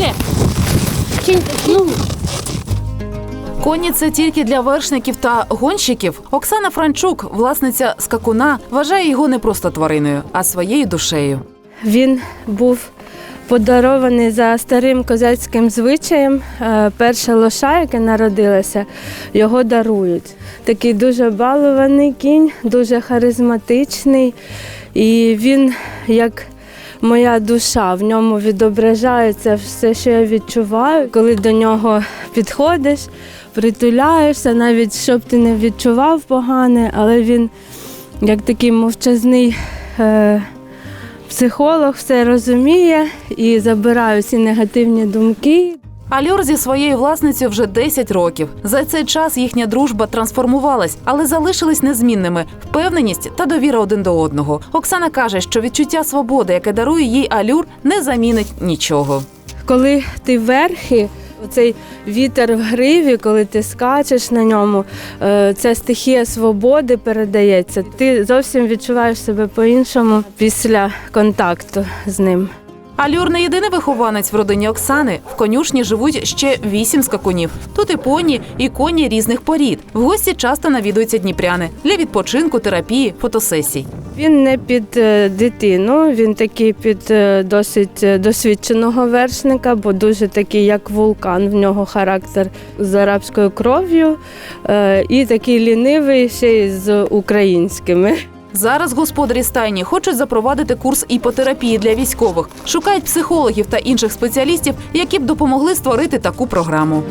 Погнали! Ну, Коні це тільки для вершників та гонщиків. Оксана Франчук, власниця скакуна, вважає його не просто твариною, а своєю душею. Він був подарований за старим козацьким звичаєм. Е, Перша лоша, яка народилася, його дарують. Такий дуже балований кінь, дуже харизматичний. І він як моя душа, в ньому відображається все, що я відчуваю. Коли до нього підходиш, притуляєшся, навіть щоб ти не відчував погане, але він як такий мовчазний. Е- Психолог все розуміє і забирає всі негативні думки. Альор зі своєю власницею вже 10 років. За цей час їхня дружба трансформувалась, але залишились незмінними впевненість та довіра один до одного. Оксана каже, що відчуття свободи, яке дарує їй Алюр, не замінить нічого. Коли ти верхи, оцей вітер в гриві, коли ти скачеш на ньому, е, ця стихія свободи передається. Ти зовсім відчуваєш себе по-іншому після контакту з ним. Алюр не єдиний вихованець в родині Оксани. В конюшні живуть ще вісім скакунів. Тут і поні, і коні різних порід. В гості часто навідуються дніпряни для відпочинку, терапії, фотосесій. Він не під е, дитину, він такий під е, досить е, досвідченого вершника, бо дуже такий, як вулкан, в нього характер з арабською кров'ю і такий лінивий ще й з українськими. Зараз господарі стайні хочуть запровадити курс іпотерапії для військових, шукають психологів та інших спеціалістів, які б допомогли створити таку програму.